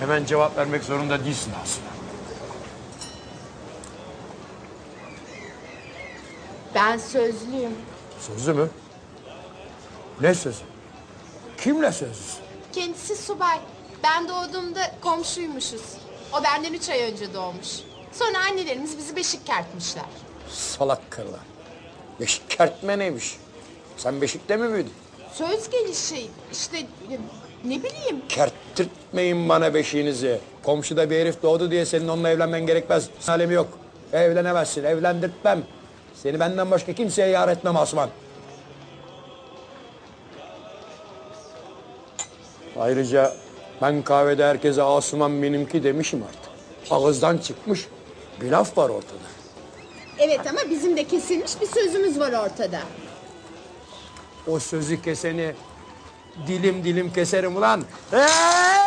Hemen cevap vermek zorunda değilsin aslında. Ben sözlüyüm. Sözlü mü? Ne sözü? Kimle sözlüsün? Kendisi subay. Ben doğduğumda komşuymuşuz. O benden üç ay önce doğmuş. Sonra annelerimiz bizi beşik kertmişler. Salak karılar. Beşik kertme neymiş? Sen beşikte mi büyüdün? Söz gelişi işte ne bileyim. Kerttirtmeyin bana beşiğinizi. Komşuda bir herif doğdu diye senin onunla evlenmen gerekmez. Alemi yok. Evlenemezsin, evlendirtmem. Seni benden başka kimseye yar etmem Osman. Ayrıca ben kahvede herkese Asuman benimki demişim artık. Ağızdan çıkmış bir laf var ortada. Evet ama bizim de kesilmiş bir sözümüz var ortada. O sözü keseni dilim dilim keserim ulan. Hey!